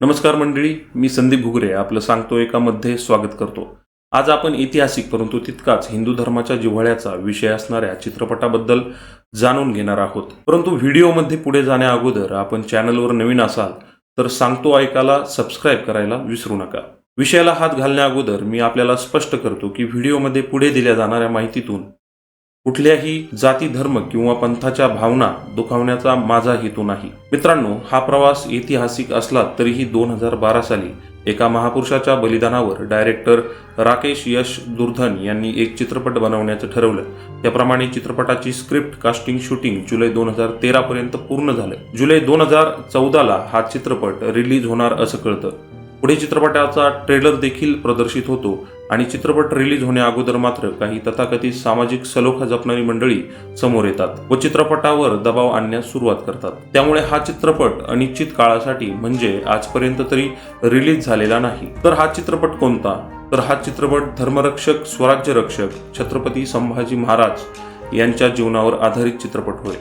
नमस्कार मंडळी मी संदीप घुगरे आपलं सांगतो एकामध्ये स्वागत करतो. आज आपण ऐतिहासिक परंतु तितकाच हिंदू धर्माच्या जिव्हाळ्याचा विषय असणाऱ्या चित्रपटाबद्दल जाणून घेणार आहोत. परंतु व्हिडिओमध्ये पुढे जाण्या अगोदर आपण चॅनलवर नवीन असाल तर सांगतो ऐकायला सबस्क्राईब करायला विसरू नका. विषयाला हात घालण्या अगोदर मी आपल्याला स्पष्ट करतो की व्हिडिओमध्ये पुढे दिल्या जाणाऱ्या माहितीतून कुठल्याही जाती धर्म किंवा पंथाच्या भावना दुखावण्याचा माझा हेतू नाही. मित्रांनो हा प्रवास ऐतिहासिक असला तरीही दोन हजार बारा साली एका महापुरुषाच्या बलिदानावर डायरेक्टर राकेश यश दुर्धन यांनी एक चित्रपट बनवण्याचं ठरवलं. त्याप्रमाणे चित्रपटाची स्क्रिप्ट कास्टिंग शूटिंग जुलै दोन हजार तेरा पर्यंत पूर्ण झालं. जुलै दोन हजार चौदाला हा चित्रपट रिलीज होणार असं कळतं. पुढे चित्रपटाचा ट्रेलर देखील प्रदर्शित होतो आणि चित्रपट रिलीज होण्याअगोदर मात्र काही तथाकथित सामाजिक सलोखा जपणारी मंडळी समोर येतात व चित्रपटावर दबाव आणण्यास सुरुवात करतात. त्यामुळे हा चित्रपट अनिश्चित काळासाठी म्हणजे आजपर्यंत तरी रिलीज झालेला नाही. तर हा चित्रपट कोणता? तर हा चित्रपट धर्मरक्षक स्वराज्य रक्षक छत्रपती संभाजी महाराज यांच्या जीवनावर आधारित चित्रपट होय.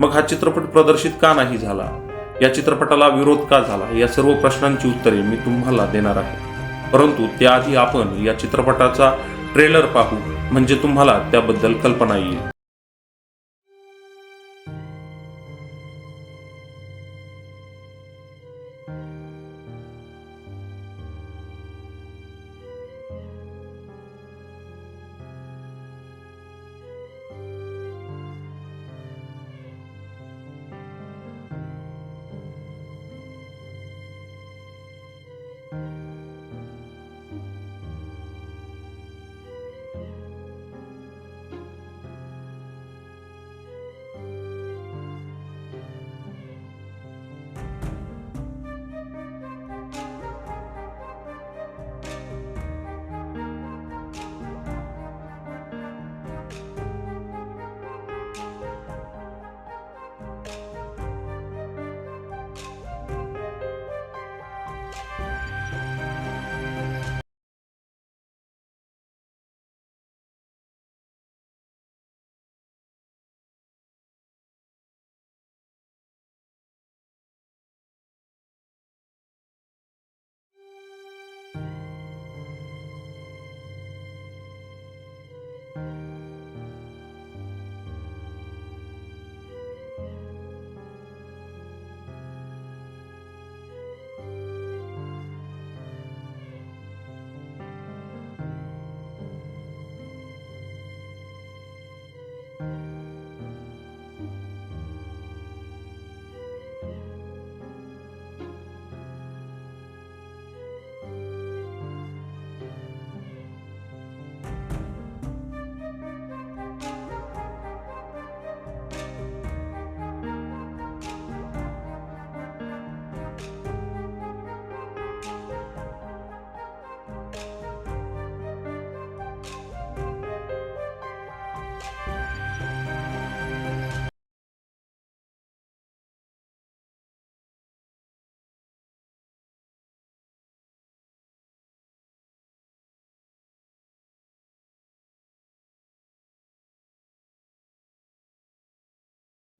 मग हा चित्रपट प्रदर्शित का नाही झाला? या चित्रपटाला विरोध का झाला? या सर्व प्रश्नांची उत्तरे मी तुम्हाला देणार आहे. परंतु त्याआधी आपण या चित्रपटाचा ट्रेलर पाहू म्हणजे तुम्हाला त्याबद्दल कल्पना येईल.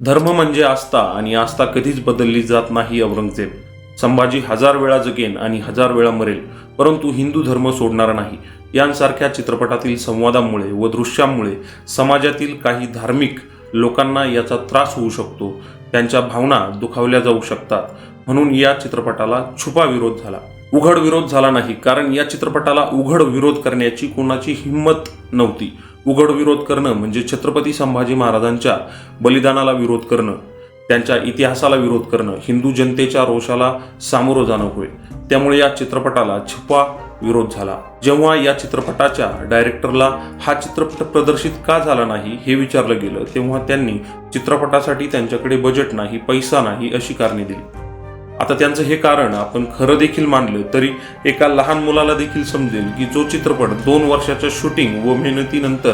धर्म म्हणजे आस्था आणि आस्था कधीच बदलली जात नाही औरंगजेब. संभाजी हजार वेळा जगेन आणि हजार वेळा मरेल परंतु हिंदू धर्म सोडणार नाही. यांसारख्या चित्रपटातील संवादामुळे व दृश्यांमुळे समाजातील काही धार्मिक लोकांना याचा त्रास होऊ शकतो. त्यांच्या भावना दुखावल्या जाऊ शकतात. म्हणून या चित्रपटाला छुपा विरोध झाला. उघड विरोध झाला नाही कारण या चित्रपटाला उघड विरोध करण्याची कोणाची हिंमत नव्हती. उघड विरोध करणं म्हणजे छत्रपती संभाजी महाराजांच्या बलिदानाला विरोध करणं त्यांच्या इतिहासाला विरोध करणं हिंदू जनतेच्या रोषाला सामोरं जाणं होय. त्यामुळे या चित्रपटाला छुपा विरोध झाला. जेव्हा या चित्रपटाच्या डायरेक्टरला हा चित्रपट प्रदर्शित का झाला नाही हे विचारलं गेलं तेव्हा त्यांनी चित्रपटासाठी त्यांच्याकडे बजेट नाही पैसा नाही अशी कारणे दिली. आता त्यांचं हे कारण आपण खरं देखील मानलं तरी एका लहान मुलाला देखील समजेल की जो चित्रपट दोन वर्षाच्या शूटिंग व मेहनतीनंतर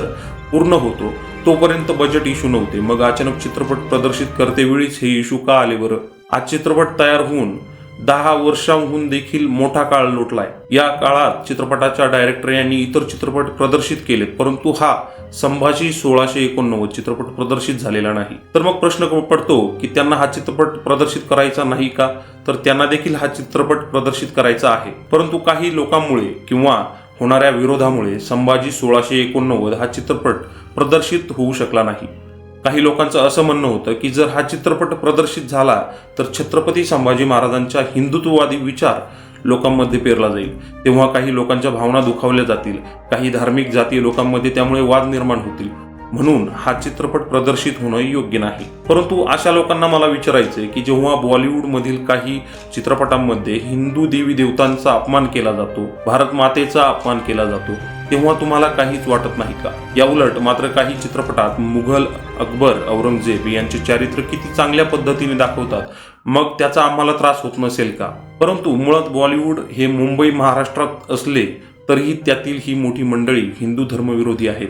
पूर्ण होतो तोपर्यंत बजेट इशू नव्हते. मग अचानक चित्रपट प्रदर्शित करतेवेळीच हे इशू का आले बरं? आज चित्रपट तयार होऊन दहा वर्षांहून देखील मोठा काळ लोटलाय. या काळात चित्रपटाच्या डायरेक्टर यांनी इतर चित्रपट प्रदर्शित केले परंतु हा संभाजी सोळाशे एकोणनव्वद चित्रपट प्रदर्शित झालेला नाही. तर मग प्रश्न पडतो की त्यांना हा चित्रपट प्रदर्शित करायचा नाही का? तर त्यांना देखील हा चित्रपट प्रदर्शित करायचा आहे. परंतु काही लोकांमुळे किंवा होणाऱ्या विरोधामुळे संभाजी सोळाशे एकोणनव्वद हा चित्रपट प्रदर्शित होऊ शकला नाही. काही लोकांचं असं म्हणणं होतं की जर हा चित्रपट प्रदर्शित झाला तर छत्रपती संभाजी महाराजांच्या हिंदुत्ववादी विचार लोकांमध्ये पेरला जाईल. तेव्हा काही लोकांच्या भावना दुखावल्या जातील काही धार्मिक जातीय लोकांमध्ये त्यामुळे वाद निर्माण होतील. म्हणून हा चित्रपट प्रदर्शित होणं योग्य नाही. परंतु अशा लोकांना मला विचारायचंय की जेव्हा बॉलिवूडमधील काही चित्रपटांमध्ये हिंदू देवी देवतांचा अपमान केला जातो भारत मातेचा अपमान केला जातो तेव्हा तुम्हाला काहीच वाटत नाही का? या उलट मात्र काही चित्रपटात मुघल अकबर औरंगजेब यांचे चारित्र्य किती चांगल्या पद्धतीने दाखवतात मग त्याचा आम्हाला त्रास होत नसेल का? परंतु मुळात बॉलिवूड हे मुंबई महाराष्ट्रात असले तरीही त्यातील ही मोठी मंडळी हिंदू धर्मविरोधी आहेत.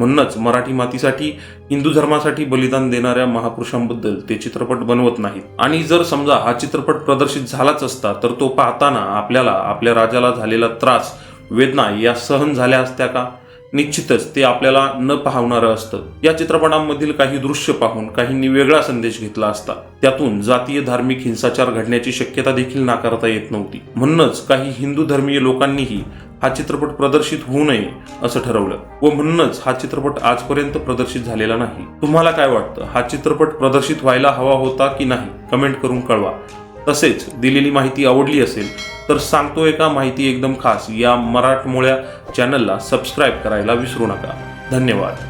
म्हणूनच मराठी मातीसाठी हिंदू धर्मासाठी बलिदान देणाऱ्या महापुरुषांबद्दल ते चित्रपट बनवत नाहीत. आणि जर समजा हा चित्रपट प्रदर्शित झालाच असता तर तो पाहताना आपल्याला आपल्या राजाला झालेला त्रास वेदना या सहन झाल्या असत्या का? निश्चितच ते आपल्याला न पाहणारं असतं. या चित्रपटांमधील काही दृश्य पाहून काहींनी वेगळा संदेश घेतला असता. त्यातून जातीय धार्मिक हिंसाचार घडण्याची शक्यता देखील नाकारता येत नव्हती. म्हणूनच काही हिंदू धर्मीय लोकांनीही हा चित्रपट प्रदर्शित होऊ नये असं ठरवलं. व म्हणूनच हा चित्रपट आजपर्यंत प्रदर्शित झालेला नाही. तुम्हाला काय वाटतं? हा चित्रपट प्रदर्शित व्हायला हवा होता की नाही? कमेंट करून कळवा. तसेच दिलेली माहिती आवडली असेल तर सांगतोय का माहिती एकदम खास. या मराठमोळ्या चॅनलला सबस्क्राईब करायला विसरू नका. धन्यवाद.